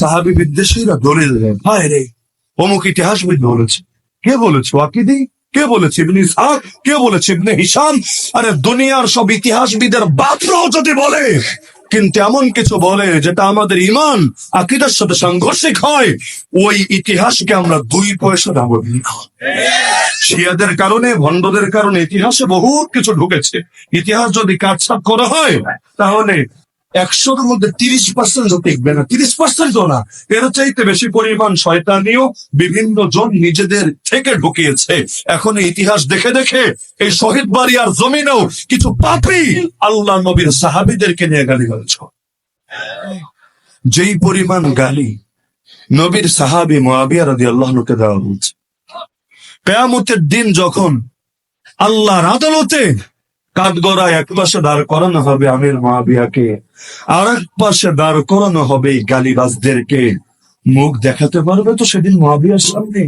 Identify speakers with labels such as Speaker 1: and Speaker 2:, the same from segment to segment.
Speaker 1: সাহাবি বিদ্বেষীরা দলিল দেন হায় রে, অমুক ইতিহাসবিদ বলেছে। কে বলেছে? ওয়াকিদি? কে বলেছে? ইবনে ইসহাক? কে বলেছে? ইবনে হিসাম আরে দুনিয়ার সব ইতিহাসবিদের বাপরাও যদি বলে, কিন্তু এমন কিছু বলে যেটা আমাদের ইমান, আকিদার সাথে সাংঘর্ষিক হয়, ওই ইতিহাসকে আমরা দুই পয়সা দাম শিয়াদের কারণে, ভণ্ডদের কারণে ইতিহাসে বহুত কিছু ঢুকেছে। ইতিহাস যদি কাটছাপ করা হয়, তাহলে একশোর মধ্যে তিরিশ পার্সেন্ট টিকবে না। তিরিশ পার্সেন্টও না। এর চাইতে বেশি পরিমাণ শয়তানিও বিভিন্ন জন নিজেদের থেকে ঢুকিয়েছে। এখন ইতিহাস দেখে দেখে এই শহীদ বাড়ি আর জমিনেও কিছু পাপি আল্লাহ নবীর সাহাবিদেরকে নিয়ে গালি করে। যেই পরিমাণ গালি নবীর সাহাবি মোয়াবিয়া রাদি আল্লাহকে দেওয়া হচ্ছে কেয়ামতের দিন যখন আল্লাহর আদালতে কাঠগড়ায় এক পাশে দাঁড় করানো হবে আমির মহাবিয়াকে আর এক পাশে দাঁড় করানো হবে গালিবাজদেরকে। মুখ দেখাতে পারবে তো সেদিন মহাবিয়ার সামনে?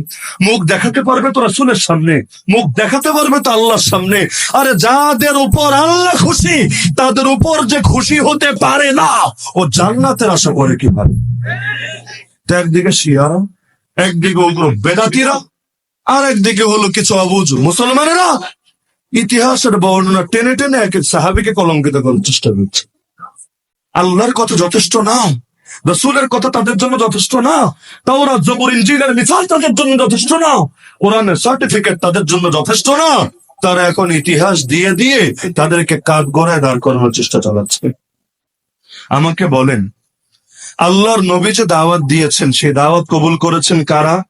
Speaker 1: মুখ দেখাতে পারবে তো রাসুলের সামনে? মুখ দেখাতে পারবে তো আল্লাহর সামনে? আরে যাদের উপর আল্লাহ খুশি, তাদের উপর যে খুশি হতে পারে না, ও জান্নাতের আশা করে কীভাবে তো একদিকে শিয়ারা, একদিকে ওগুলো বেদাতিরা আর একদিকে হলো কিছু অবুঝ মুসলমানেরা ইতিহাসের বর্ণনা টেনে টেনে এক এক সাহাবিকে কলঙ্কিত করার চেষ্টা করছে। আল্লাহর কথা যথেষ্ট না। রসুলের কথা তাদের জন্য যথেষ্ট না। তাওরা জবর ইঞ্জিনের মিসাল তাদের জন্য যথেষ্ট না। কোরআনের সার্টিফিকেট তাদের জন্য যথেষ্ট না। তারা এখন ইতিহাস দিয়ে দিয়ে তাদেরকে কাঠ গড়ায় দাঁড় করানোর চেষ্টা চালাচ্ছে। আমাকে বলেন, আল্লাহর নবী যে দাওয়াত দিয়েছেন সেই দাওয়াত কবুল করেছেন কারা?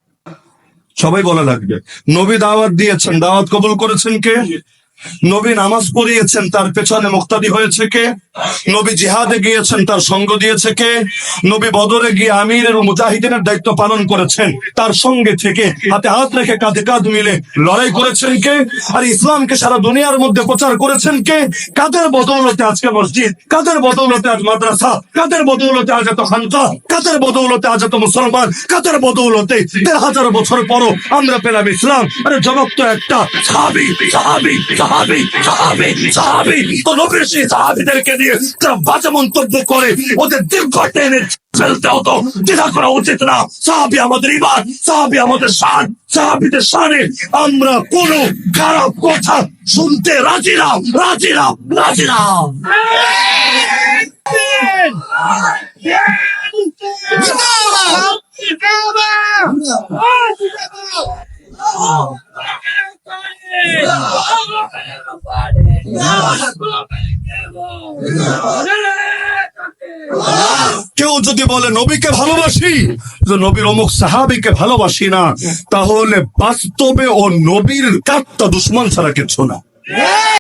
Speaker 1: সবাই বলা লাগবে নবী দাওয়াত দিয়েছেন। দাওয়াত কবুল করেছেন কে? নবী নামাজ পড়িয়েছেন, তার পেছনে মুক্তাদি হয়েছে কে? নবী জিহাদে গিয়েছেন, তার সঙ্গ দিয়েছে কে? নবী বদরে গিয়ে আমিরের মুজাহিদিনের দায়িত্ব পালন করেছেন, তার সঙ্গে থেকে হাতে হাত রেখে কাঁধে কাঁধ মিলে লড়াই করেছেন কে? আর ইসলামকে সারা দুনিয়ার মধ্যে প্রচার করেছেন কে? কাদের বদৌলতে আজকে মসজিদ? কাদের বদৌলতে আজ মাদ্রাসা? কাদের বদৌলতে আজ এত খানকা? কাদের বদৌলতে আজ এত মুসলমান? কাদের বদৌলতে দেড় হাজার বছর পরও আমরা পেলাম ইসলাম? আরে জবাব তো একটা। সাহাবি সাহাবি। সাহাবি সাহাবি সাহাবি তো নবীর সেই সাহাবিদেরকে নিয়ে তারা বাজে মন্তব্য করে ওদের দীর্ঘ টেনে ফেলতে হতো। যেটা করা উচিত না সাহাবি আমাদের ইমান সাহাবি আমাদের শান সাহাবিদের শানে আমরা কোনো খারাপ কথা শুনতে রাজি না রাজি না রাজি না। কেউ যদি বলে, নবীকে ভালোবাসি নবীর অমুক সাহাবিকে ভালোবাসি না, তাহলে বাস্তবে ও নবীর কাত্তা দুশ্মন ছাড়া কিছু না।